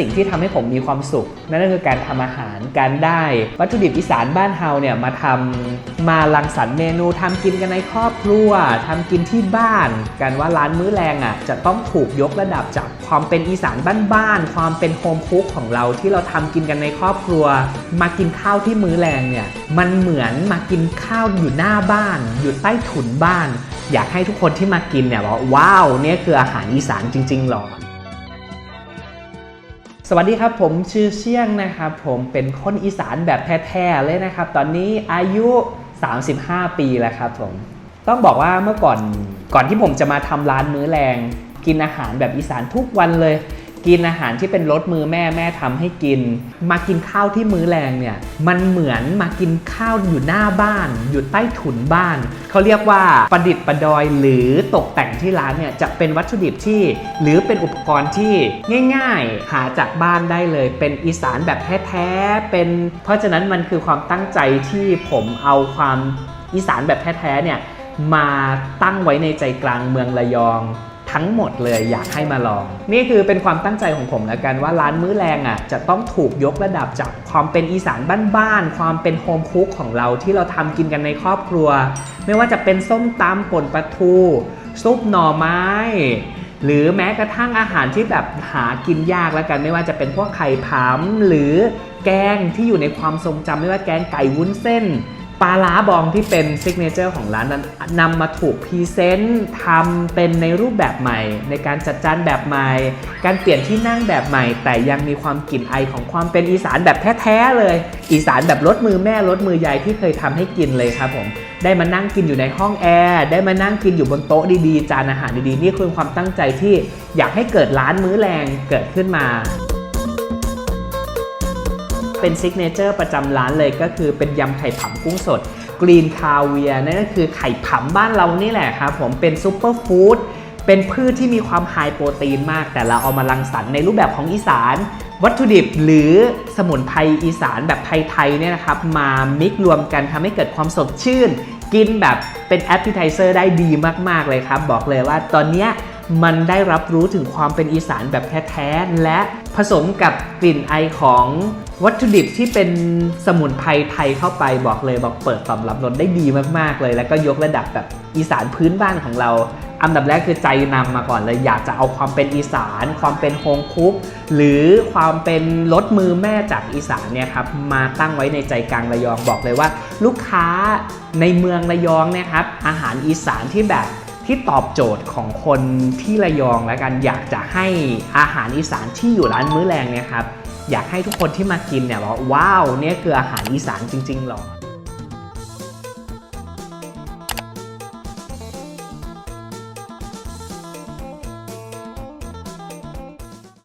สิ่งที่ทำให้ผมมีความสุข นั่นก็คือการทำอาหารการได้วัตถุดิบอีสานบ้านเฮาเนี่ยมาทำมาลังสรรค์เมนูทำกินกันในครอบครัวทำกินที่บ้าน กันว่าร้านมื้อแรงอะจะต้องถูกยกระดับจากความเป็นอีสานบ้านๆความเป็นโฮมคุกของเราที่เราทำกินกันในครอบครัว มากินข้าวที่มื้อแรงเนี่ยมันเหมือนมากินข้าวอยู่หน้าบ้าน อยู่ใต้ถุนบ้าน อยากให้ทุกคนที่มากินเนี่ยบอกว่าว้าวเนี่ยคืออาหารอีสานจริงๆหรอ สวัสดีครับผมชื่อเชี่ยงนะครับผมเป็นคนอีสานแบบแท้ๆเลยนะครับ ตอนนี้อายุ 35 ปีแล้วครับผมต้องบอกว่าเมื่อก่อนก่อนที่ผมจะมาทำร้านมื้อแรง กินอาหารแบบอีสานทุกวันเลย กินอาหารที่เป็นรสมือแม่แม่ทำให้กิน มากินข้าวที่มื้อแรงเนี่ยมันเหมือนมากินข้าวอยู่หน้าบ้าน อยู่ใต้ถุนบ้าน เขาเรียกว่าประดิษฐ์ประดอยหรือตกแต่งที่ร้านเนี่ยจะเป็นวัตถุดิบที่ หรือเป็นอุปกรณ์ที่ง่าย ๆ หาจากบ้านได้เลย เป็นอีสานแบบแท้ๆเป็น เพราะฉะนั้นมันคือความตั้งใจที่ผมเอาความอีสานแบบแท้ๆเนี่ยมาตั้งไว้ในใจกลางเมืองระยอง ทั้งหมดเลยอยากให้มาลอง นี่คือเป็นความตั้งใจของผมแล้วกันว่าร้านมื้อแรงอะจะต้องถูกยกระดับจากความเป็นอีสานบ้านๆความเป็นโฮมคุกของเราที่เราทำกินกันในครอบครัว ไม่ว่าจะเป็นส้มตำป่นปลาทูซุปหน่อไม้ หรือแม้กระทั่งอาหารที่แบบหากินยากแล้วกัน ไม่ว่าจะเป็นพวกไข่ผำหรือแกงที่อยู่ในความทรงจำไม่ว่าแกงไก่วุ้นเส้น ปลาล้าบองที่เป็นซิกเนเจอร์ของร้านนั้นนำมาถูกพรีเซนต์ทำเป็นในรูปแบบใหม่ ในการจัดจานแบบใหม่ การเปลี่ยนที่นั่งแบบใหม่ แต่ยังมีความกลิ่นไอของความเป็นอีสานแบบแท้ๆเลย อีสานแบบรสมือแม่รสมือยายที่เคยทำให้กินเลยครับผมได้มานั่งกินอยู่ในห้องแอร์ได้มานั่งกินอยู่บนโต๊ะดีๆ จานอาหารดีๆ นี่คือความตั้งใจที่อยากให้เกิดร้านมื้อแรงเกิดขึ้นมา เป็นซิกเนเจอร์ประจำร้านเลยก็คือเป็นยำไข่ผำกุ้งสดกรีนคาเวียนั่นก็คือไข่ผำบ้านเรานี่แหละครับผมเป็นซูเปอร์ฟู้ดเป็นพืชที่มีความไฮโปรตีนมาก แต่เราเอามารังสรรค์ในรูปแบบของอีสาน วัตถุดิบหรือสมุนไพรอีสานแบบไทยๆเนี่ยนะครับ มามิกรวมกันทำให้เกิดความสดชื่น กินแบบเป็นแอปเปิลไทเซอร์ได้ดีมากๆเลยครับ บอกเลยว่าตอนเนี้ย มันได้รับรู้ถึงความเป็นอีสานแบบแท้ๆ และผสมกับกลิ่นไอของวัตถุดิบที่เป็นสมุนไพรไทยเข้าไปบอกเลยบอกเปิดตอบรับรสได้ดีมากๆเลย แล้วก็ยกระดับแบบอีสานพื้นบ้านของเรา อันดับแรกคือใจนำมาก่อนเลย อยากจะเอาความเป็นอีสาน ความเป็นโฮงคุก หรือความเป็นรสมือแม่จากอีสานเนี่ยครับมาตั้งไว้ในใจกลางระยองบอกเลยว่า ลูกค้าในเมืองระยองนะครับอาหารอีสานที่แบบ ที่ตอบโจทย์ของคนที่ระยองแล้วกันอยากจะให้อาหารอีสานที่อยู่ร้านมื้อแรงเนี่ยครับอยากให้ทุกคนที่มากินเนี่ยบอกว่าว้าวเนี่ยคืออาหารอีสานจริงๆหรอ